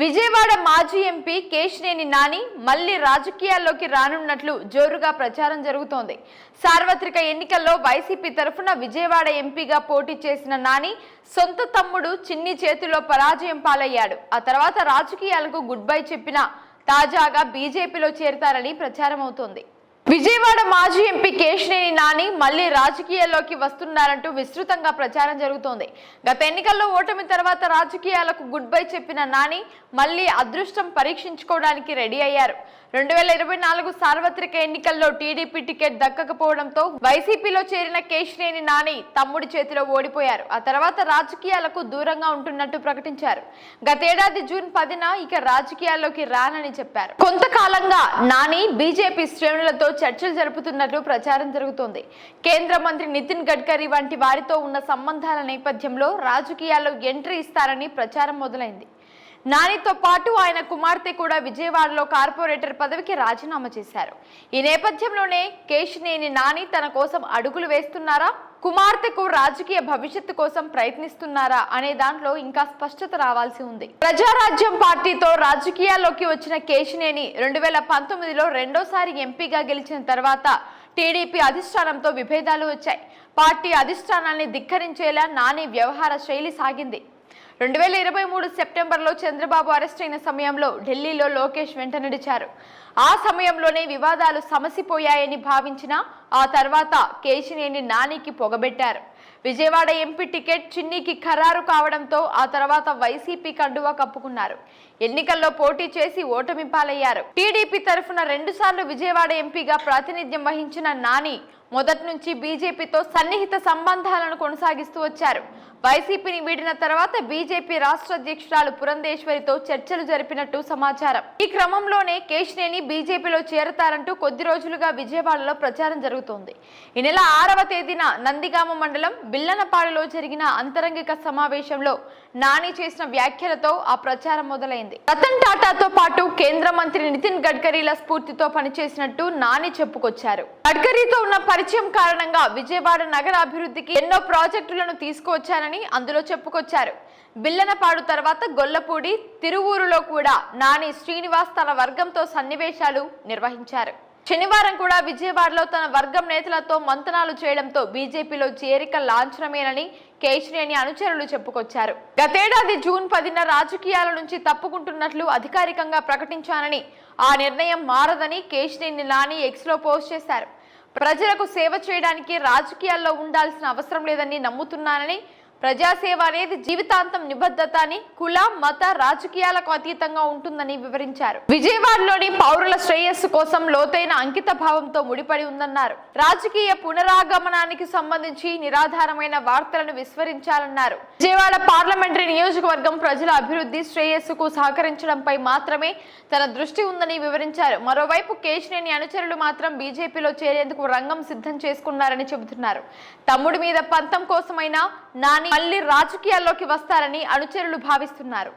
విజయవాడ మాజీ ఎంపీ కేశినేని నాని మళ్ళీ రాజకీయాల్లోకి రానున్నట్లు జోరుగా ప్రచారం జరుగుతోంది. సార్వత్రిక ఎన్నికల్లో వైసీపీ తరఫున విజయవాడ ఎంపీగా పోటీ చేసిన నాని సొంత తమ్ముడు చిన్ని చేతిలో పరాజయం పాలయ్యాడు. ఆ తర్వాత రాజకీయాలకు గుడ్ బై చెప్పిన తాజాగా బీజేపీలో చేరతారని ప్రచారం అవుతోంది విజయవాడ మాజీ ఎంపీ కేశినేని నాని మళ్ళీ రాజకీయాల్లోకి వస్తున్నారంటూ విస్తృతంగా ప్రచారం జరుగుతోంది. గత ఎన్నికల్లో ఓటమి తర్వాత రాజకీయాలకు గుడ్ బై చెప్పిన నాని మళ్ళీ అదృష్టం పరీక్షించుకోవడానికి రెడీ అయ్యారు. రెండు వేల ఇరవై నాలుగు సార్వత్రిక ఎన్నికల్లో టీడీపీ టికెట్ దక్కకపోవడంతో వైసీపీలో చేరిన కేశినేని నాని తమ్ముడి చేతిలో ఓడిపోయారు. ఆ తర్వాత రాజకీయాలకు దూరంగా ఉంటున్నట్టు ప్రకటించారు. గతేడాది జూన్ పదిన ఇక రాజకీయాల్లోకి రానని చెప్పారు. కొంతకాలంగా నాని బీజేపీ శ్రేణులతో చర్చలు జరుపుతున్నట్లు ప్రచారం జరుగుతోంది. కేంద్ర మంత్రి నితిన్ గడ్కరీ వంటి వారితో ఉన్న సంబంధాల నేపథ్యంలో రాజకీయాల్లో ఎంట్రీ ఇస్తారని ప్రచారం మొదలైంది. నానితో పాటు ఆయన కుమార్తె కూడా విజయవాడలో కార్పొరేటర్ పదవికి రాజీనామా చేశారు. ఈ నేపథ్యంలోనే కేశినేని నాని తన కోసం అడుగులు వేస్తున్నారా? కుమార్తెకు రాజకీయ భవిష్యత్తు కోసం ప్రయత్నిస్తున్నారా? అనే దాంట్లో ఇంకా స్పష్టత రావాల్సి ఉంది. ప్రజారాజ్యం పార్టీతో రాజకీయాల్లోకి వచ్చిన కేశినేని రెండు వేల పంతొమ్మిదిలో రెండోసారి ఎంపీగా గెలిచిన తర్వాత టీడీపీ అధిష్టానంతో విభేదాలు వచ్చాయి. పార్టీ అధిష్టానాన్ని ధిక్కరించేలా నాని వ్యవహార శైలి సాగింది. రెండు వేల ఇరవై మూడు సెప్టెంబర్లో చంద్రబాబు అరెస్ట్ అయిన సమయంలో ఢిల్లీలో లోకేష్ వెంట నడిచారు. ఆ సమయంలోనే వివాదాలు సమసిపోయాయని భావించిన ఆ తర్వాత కేశినేని నానికి పొగబెట్టారు. విజయవాడ ఎంపీ టికెట్ చిన్నికి ఖరారు కావడంతో ఆ తర్వాత వైసీపీ కండువా కప్పుకున్నారు. ఎన్నికల్లో పోటీ చేసి ఓటమి పాలయ్యారు. టీడీపీ తరఫున రెండుసార్లు విజయవాడ ఎంపీగా ప్రాతినిధ్యం వహించిన నాని మొదటి నుంచి బీజేపీతో సన్నిహిత సంబంధాలను కొనసాగిస్తూ వచ్చారు. వైసీపీని వీడిన తర్వాత బీజేపీ రాష్ట్ర అధ్యక్షురాలు పురంధేశ్వరితో చర్చలు జరిపినట్టు సమాచారం. ఈ క్రమంలోనే కేశినేని బీజేపీలో చేరతారంటూ కొద్ది రోజులుగా విజయవాడలో ప్రచారం జరుగుతోంది. ఈ నెల ఆరవ తేదీన నందిగామ మండలం బిల్లనపాడులో జరిగిన అంతరంగిక సమావేశంలో నాని చేసిన వ్యాఖ్యలతో ఆ ప్రచారం మొదలైంది. రతన్ టాటాతో పాటు కేంద్ర మంత్రి నితిన్ గడ్కరీల స్ఫూర్తితో పనిచేసినట్టు నాని చెప్పుకొచ్చారు. గడ్కరీతో ఉన్న పరిచయం కారణంగా విజయవాడ నగర అభివృద్ధికి ఎన్నో ప్రాజెక్టులను తీసుకువచ్చారని అందులో చెప్పుకొచ్చారు. బిల్లనపాడు తర్వాత గొల్లపూడి తిరువూరులో కూడా నాని శ్రీనివాస్ తన వర్గంతో సన్నివేశాలు నిర్వహించారు. శనివారం కూడా విజయవాడలో తన వర్గం నేతలతో మంతనాలు చేయడంతో బీజేపీలో చేరిక లాంఛనమేనని కేశ్రేణి అనుచరులు చెప్పుకొచ్చారు. గతేడాది జూన్ పదిన రాజకీయాల నుంచి తప్పుకుంటున్నట్లు అధికారికంగా ప్రకటించానని ఆ నిర్ణయం మారదని కేశ్రేణి నాని ఎక్స్లో పోస్ట్ చేశారు. ప్రజలకు సేవ చేయడానికి రాజకీయాల్లో ఉండాల్సిన అవసరం లేదని నమ్ముతున్నానని ప్రజాసేవ అనేది జీవితాంతం నిబద్ధత అని కుల మత రాజకీయాలకు అతీతంగా ఉంటుందని వివరించారు. విజయవాడలోని పౌరుల శ్రేయస్సు కోసం లోతైన అంకిత భావంతో ముడిపడి ఉందన్నారు. రాజకీయ పునరాగమనానికి సంబంధించి నిరాధారమైన వార్తలను విస్మరించాలన్నారు. విజయవాడ పార్లమెంటరీ నియోజకవర్గం ప్రజల అభివృద్ధి శ్రేయస్సుకు సహకరించడంపై మాత్రమే తన దృష్టి ఉందని వివరించారు. మరోవైపు కేశినేని అనుచరులు మాత్రం బీజేపీలో చేరేందుకు రంగం సిద్ధం చేసుకున్నారని చెబుతున్నారు. తమ్ముడి మీద పంతం కోసమైనా నాని మళ్ళీ రాజకీయాల్లోకి వస్తారని అనుచరులు భావిస్తున్నారు.